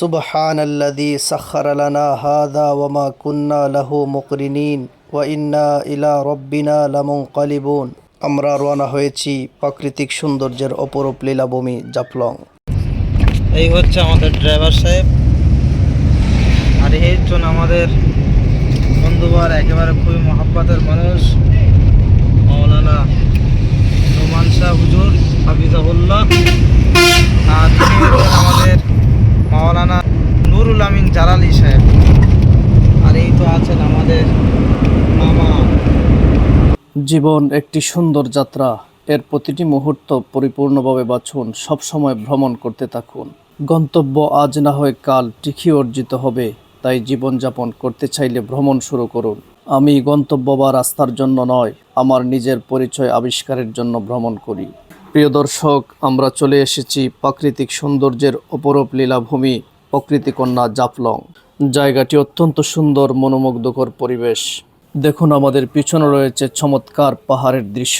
سبحان الذي سخر لنا هذا وما كنا له مقرنين وإنا إلى ربنا لمنقلبون আমরা রওনা হয়েছি প্রাকৃতিক সৌন্দর্যের অপরূপ লীলাভূমি জাফলং এই হচ্ছে আমাদের ড্রাইভার সাহেব আর এই হচ্ছেন আমাদের বন্ধুবার একেবারে খুবই মহাব্বতের আমিন সাহেব। আর এই তো আছেন আমাদের মামা। জীবন একটি সুন্দর যাত্রা। এর প্রতিটি মুহূর্ত পরিপূর্ণভাবে বাছুন, সবসময় ভ্রমণ করতে থাকুন। গন্তব্য আজ না হয় কাল, ঠিকই অর্জিত হবে। তাই জীবনযাপন করতে চাইলে ভ্রমণ শুরু করুন। আমি গন্তব্য বা রাস্তার জন্য নয়, আমার নিজের পরিচয় আবিষ্কারের জন্য ভ্রমণ করি। প্রিয় দর্শক, আমরা চলে এসেছি প্রাকৃতিক সৌন্দর্যের অপরূপ লীলাভূমি প্রকৃতিকন্যা জাফলং। জায়গাটি অত্যন্ত সুন্দর, মনোমুগ্ধকর পরিবেশ। দেখুন আমাদের পিছনে রয়েছে চমৎকার পাহাড়ের দৃশ্য।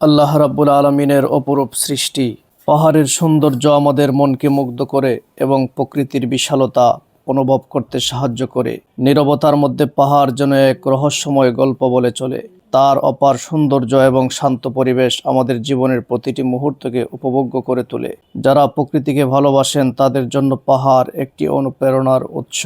আল্লাহ রাব্বুল আলমিনের অপরূপ সৃষ্টি। পাহাড়ের সৌন্দর্য আমাদের মনকে মুগ্ধ করে এবং প্রকৃতির বিশালতা অনুভব করতে সাহায্য করে। নীরবতার মধ্যে পাহাড় যেন এক রহস্যময় গল্প বলে চলে। তার অপার সৌন্দর্য এবং শান্ত পরিবেশ আমাদের জীবনের প্রতিটি মুহূর্তকে উপভোগ্য করে তোলে। যারা প্রকৃতিকে ভালোবাসেন, তাদের জন্য পাহাড় একটি অনুপ্রেরণার উৎস।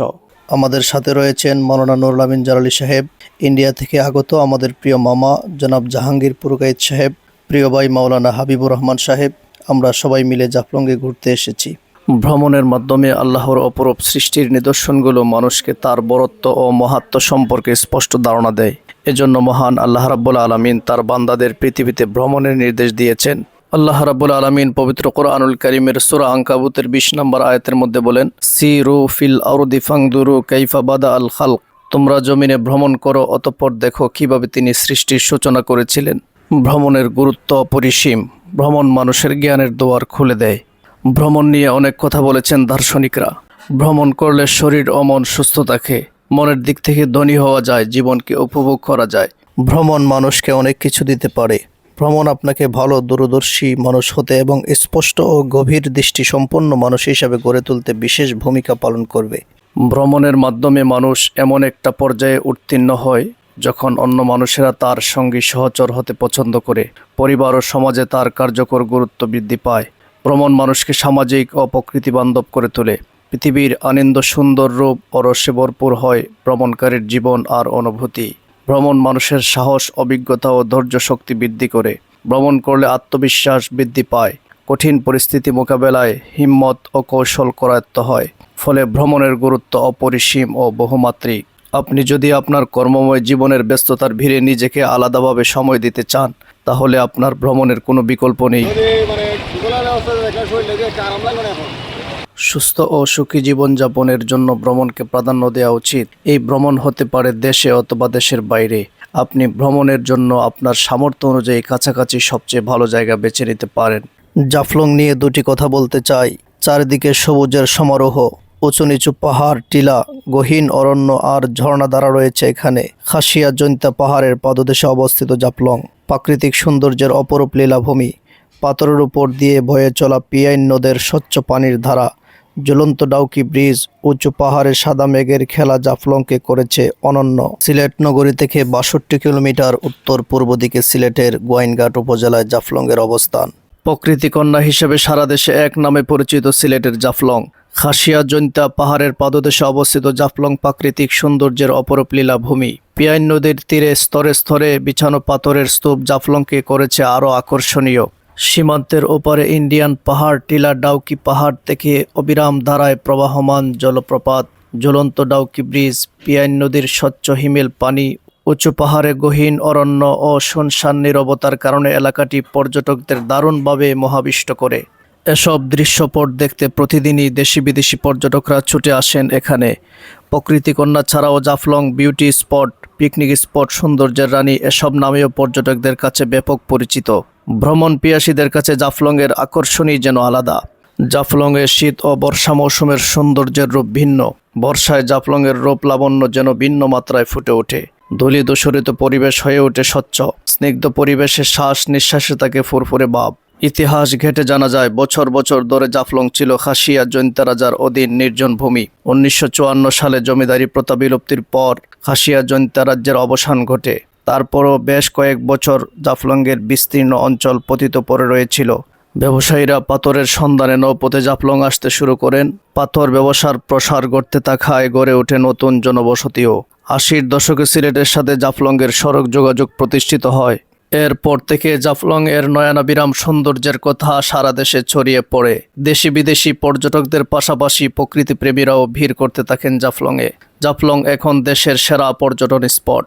আমাদের সাথে রয়েছেন মৌলানা নুরুল আমিন জালালি সাহেব, ইন্ডিয়া থেকে আগত আমাদের প্রিয় মামা জনাব জাহাঙ্গীর পুরকাইত সাহেব, প্রিয় ভাই মাওলানা হাবিবুর রহমান সাহেব, আমরা সবাই মিলে জাফলংয়ে ঘুরতে এসেছি। ভ্রমণের মাধ্যমে আল্লাহর অপরূপ সৃষ্টির নিদর্শনগুলো মানুষকে তার বরত্ব ও মহাত্ম সম্পর্কে স্পষ্ট ধারণা দেয়। এজন্য মহান আল্লাহ রাব্বুল আলমিন তার বান্দাদের পৃথিবীতে ভ্রমণের নির্দেশ দিয়েছেন। আল্লাহ রাব্বুল আলমিন পবিত্র কোরআনুল করিমের সুরা আঙ্কাবুতের বিশ নম্বর আয়তের মধ্যে বলেন সি রু ফিল আউরদি ফাংদুরু কাইফা আল খালক। তোমরা জমিনে ভ্রমণ করো, অতঃপর দেখো কীভাবে তিনি সৃষ্টির সূচনা করেছিলেন। ভ্রমণের গুরুত্ব অপরিসীম। ভ্রমণ মানুষের জ্ঞানের দুয়ার খুলে দেয়। ভ্রমণ নিয়ে অনেক কথা বলেছেন দার্শনিকরা। ভ্রমণ করলে শরীর ও মন সুস্থ থাকে মনের দিক থেকে ধনী হওয়া যায় জীবনকে উপভোগ করা যায়। ভ্রমণ মানুষকে অনেক কিছু দিতে পারে। ভ্রমণ আপনাকে ভালো দূরদর্শী মানুষ হতে এবং স্পষ্ট ও গভীর দৃষ্টি সম্পন্ন মানুষ হিসাবে গড়ে তুলতে বিশেষ ভূমিকা পালন করবে। ভ্রমণের মাধ্যমে মানুষ এমন একটা পর্যায়ে উত্তীর্ণ হয় যখন অন্য মানুষেরা তার সঙ্গী সহচর হতে পছন্দ করে। পরিবার ও সমাজে তার কার্যকর গুরুত্ব বৃদ্ধি পায়। ভ্রমণ মানুষকে সামাজিক ও প্রকৃতি বান্ধব করে তোলে। পৃথিবীর আনন্দ সুন্দর রূপ ও রসে ভরপুর হয় ভ্রমণকারীর জীবন আর অনুভূতি। ভ্রমণ মানুষের সাহস, অভিজ্ঞতা ও ধৈর্য শক্তি বৃদ্ধি করে। ভ্রমণ করলে আত্মবিশ্বাস বৃদ্ধি পায়। কঠিন পরিস্থিতি মোকাবেলায় হিম্মত ও কৌশল করায়ত্ত হয়। ফলে ভ্রমণের গুরুত্ব অপরিসীম ও বহুমাত্রিক। আপনি যদি আপনার কর্মময় জীবনের ব্যস্ততার ভিড়ে নিজেকে আলাদাভাবে সময় দিতে চান, তাহলে আপনার ভ্রমণের কোনো বিকল্প নেই। সুস্থ ও সুখী জীবনযাপনের জন্য ভ্রমণকে প্রাধান্য দেওয়া উচিত। এই ভ্রমণ হতে পারে দেশে অথবা দেশের বাইরে। আপনি ভ্রমণের জন্য আপনার সামর্থ্য অনুযায়ী কাছাকাছি সবচেয়ে ভালো জায়গা বেছে নিতে পারেন। জাফলং নিয়ে দুটি কথা বলতে চাই। চারিদিকে সবুজের সমারোহ উঁচু নিচু পাহাড়, টিলা, গহীন অরণ্য আর ঝর্ণা দ্বারা রয়েছে এখানে। খাসিয়া জৈন্তা পাহাড়ের পাদদেশে অবস্থিত জাফলং। প্রাকৃতিক সৌন্দর্যের অপরূপ লীলাভূমি। পাথরের উপর দিয়ে বয়ে চলা পিয়াইন নদের স্বচ্ছ পানির ধারা, জ্বলন্ত ডাউকি ব্রিজ, উঁচু পাহাড়ে সাদা মেঘের খেলা জাফলংকে করেছে অনন্য। সিলেট নগরী থেকে বাষট্টি কিলোমিটার উত্তর পূর্ব দিকে সিলেটের গোয়াইনঘাট উপজেলায় জাফলংয়ের অবস্থান। প্রকৃতি কন্যা হিসেবে সারা দেশে এক নামে পরিচিত সিলেটের জাফলং। খাসিয়া, জৈন্তা পাহাড়ের পাদদেশে অবস্থিত জাফলং প্রাকৃতিক সৌন্দর্যের অপরূপ লীলাভূমি। পিয়াইন নদীর তীরে স্তরে স্তরে বিছানো পাথরের স্তূপ জাফলংকে করেছে আরও আকর্ষণীয়। সীমান্তের ওপারে ইন্ডিয়ান পাহাড়, টিলা ডাউকি পাহাড় থেকে অবিরাম ধারায় প্রবাহমান জলপ্রপাত। জ্বলন্ত ডাউকি ব্রিজ, পিয়াইন নদীর স্বচ্ছ হিমেল পানি, উঁচু পাহাড়ে গহীন অরণ্য ও শুনশান নিরবতার কারণে এলাকাটি পর্যটকদের দারুণভাবে মহাবিষ্ট করে। এসব দৃশ্যপট দেখতে প্রতিদিনই দেশি বিদেশি পর্যটকরা ছুটে আসেন এখানে। প্রকৃতিকন্যা ছাড়াও Jaflong beauty spot, picnic spot, সৌন্দর্যের রানী এসব নামেও পর্যটকদের কাছে ব্যাপক পরিচিত। ভ্রমণ পিয়াসীদের কাছে জাফলংয়ের আকর্ষণই যেন আলাদা। জাফলংয়ে শীত ও বর্ষা মৌসুমের সৌন্দর্যের রূপ ভিন্ন। বর্ষায় জাফলংয়ের রূপ লাবণ্য যেন ভিন্ন মাত্রায় ফুটে ওঠে। ধূলি দূষরিত পরিবেশ হয়ে ওঠে স্বচ্ছ। স্নিগ্ধ পরিবেশে শ্বাস নিঃশ্বাসে থাকে ফুরফুরে ভাব। ইতিহাস ঘেটে জানা যায়, বছর বছর ধরে জাফলং ছিল খাসিয়া জৈন্তা রাজার অধীন নির্জন ভূমি। উনিশশো চুয়ান্ন সালে জমিদারি প্রথা বিলুপ্তির পর খাসিয়া জৈন্তা রাজ্যের অবসান ঘটে। তারপরও বেশ কয়েক বছর জাফলংয়ের বিস্তীর্ণ অঞ্চল পতিত পড়ে রয়েছিল। ব্যবসায়ীরা পাথরের সন্ধানে নৌপথে জাফলং আসতে শুরু করেন। পাথর ব্যবসার প্রসার ঘটতে থাকায় গড়ে ওঠে নতুন জনবসতিও। আশির দশকে সিলেটের সাথে জাফলংয়ের সড়ক যোগাযোগ প্রতিষ্ঠিত হয়। এরপর থেকে জাফলং এর নয়নাবিরাম সৌন্দর্যের কথা সারা দেশে ছড়িয়ে পড়ে। দেশি বিদেশি পর্যটকদের পাশাপাশি প্রকৃতিপ্রেমীরাও ভিড় করতে থাকেন জাফলংয়ে। জাফলং এখন দেশের সেরা পর্যটন স্পট।